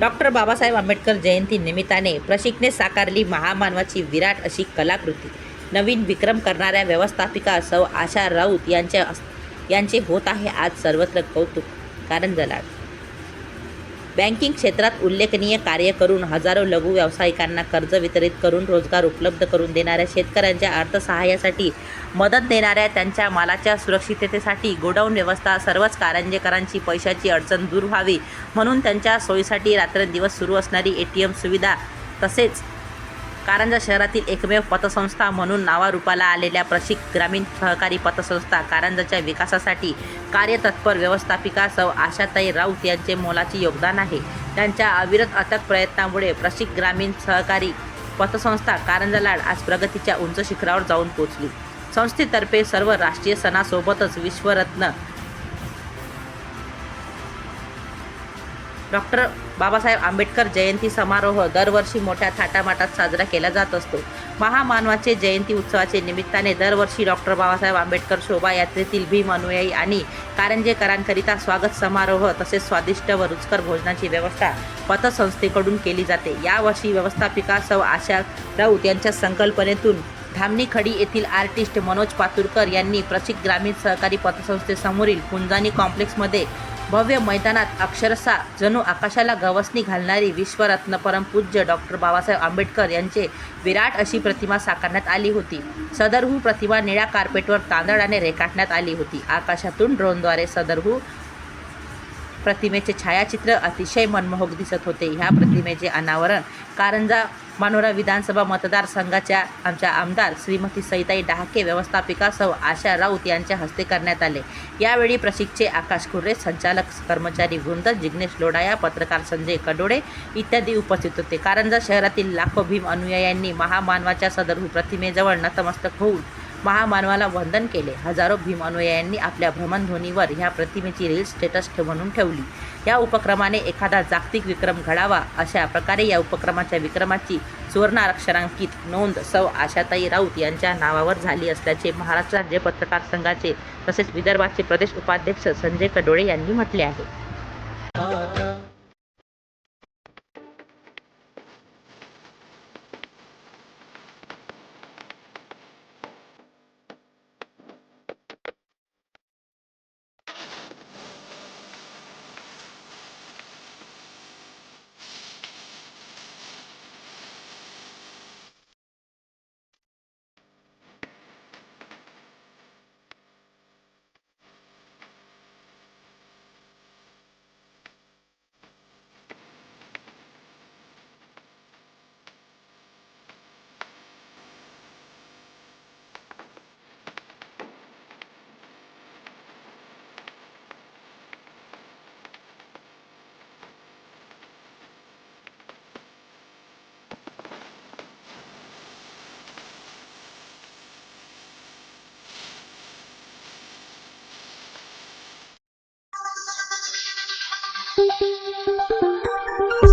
Doctor Babasaheb Ambedkar जयंती निमित्ताने प्रशिकने साकारली महामानवाची विराट अशी कलाकृती. नवीन विक्रम करणाऱ्या व्यवस्थापिका सौ आशा राऊत यांच्या यांचे होत आहे आज सर्वत्र कौतुक. कारण जलाड. बँकिंग क्षेत्रात उल्लेखनीय कार्य करून हजारो लघु व्यावसायिकांना कर्ज वितरित करून रोजगार उपलब्ध करून देणाऱ्या शेतकऱ्यांच्या अर्थसहाय्यासाठी मदत देणाऱ्या त्यांच्या मालाच्या सुरक्षिततेसाठी गोडाऊन व्यवस्था सर्वच कारंजेकरांची पैशाची अडचण दूर व्हावी म्हणून त्यांच्या सोयीसाठी रात्रंदिवस सुरू असणारी ए टी एम सुविधा तसेच कारंजा शहरातील एकमेव पतसंस्था म्हणून नावारूपाला आलेल्या प्रशिक ग्रामीण सहकारी पतसंस्था कारंजाच्या विकासासाठी कार्यतत्पर व्यवस्थापिका सौ आशाताई राऊत यांचे मोलाचे योगदान आहे. त्यांच्या अविरत अथक प्रयत्नामुळे प्रशिक ग्रामीण सहकारी पतसंस्था कारंजा लाड आज प्रगतीच्या उंच शिखरावर जाऊन पोहोचली. संस्थेतर्फे सर्व राष्ट्रीय सणासोबतच विश्वरत्न डॉक्टर बाबासाहेब आंबेडकर जयंती समारोह दरवर्षी मोठ्या थाटामाटात साजरा केला जात असतो. महामानवाचे जयंती उत्सवाचे निमित्ताने दरवर्षी डॉक्टर बाबासाहेब आंबेडकर शोभायात्रेतील भीम अनुयायी आणि कारंजेकरांकरिता स्वागत समारोह तसेच स्वादिष्ट व रुचकर भोजनाची व्यवस्था पतसंस्थेकडून केली जाते. यावर्षी व्यवस्थापिका सौ आशा राऊत यांच्या संकल्पनेतून धामणी खडी येथील आर्टिस्ट मनोज पातुरकर यांनी प्रशिक ग्रामीण सहकारी पतसंस्थेसमोरील कुंजानी कॉम्प्लेक्समध्ये भव्य मैदानात अक्षरशः जणू आकाशाला गवसणी घालणारी विश्वरत्न परमपूज्य डॉक्टर बाबासाहेब आंबेडकर यांचे विराट अशी प्रतिमा साकारण्यात आली होती. सदरहू प्रतिमा निळ्या कार्पेटवर तांदळाने रेखाटण्यात आली होती. आकाशातून ड्रोनद्वारे सदरहू प्रतिमेचे छायाचित्र अतिशय मनमोहक दिसत होते. ह्या प्रतिमेचे अनावरण कारंजा मानोरा विधानसभा मतदारसंघाच्या आमच्या आमदार श्रीमती सईताई डहाके व्यवस्थापिकासह आशा राऊत यांच्या हस्ते करण्यात आले. यावेळी प्रशिक्षे आकाश खुर्रे संचालक कर्मचारी वृंद जिग्नेश लोडाया पत्रकार संजय कडोळे इत्यादी उपस्थित होते. कारंजा शहरातील लाखो भीम अनुयायांनी महामानवाच्या सदर प्रतिमेजवळ नतमस्तक होऊन महामानवाला वंदन केले. हजारो भीम आपल्या भ्रमणध्वनीवर ह्या प्रतिमेची रील स्टेटस ठेव- म्हणून ठेवली. या उपक्रमाने एखादा जागतिक विक्रम घडावा अशा प्रकारे या उपक्रमाच्या विक्रमाची सुवर्णारक्षरांकित नोंद सौ आशाताई राऊत यांच्या नावावर झाली असल्याचे महाराष्ट्र राज्य पत्रकार संघाचे तसेच विदर्भाचे प्रदेश उपाध्यक्ष संजय कडोळे यांनी म्हटले आहे.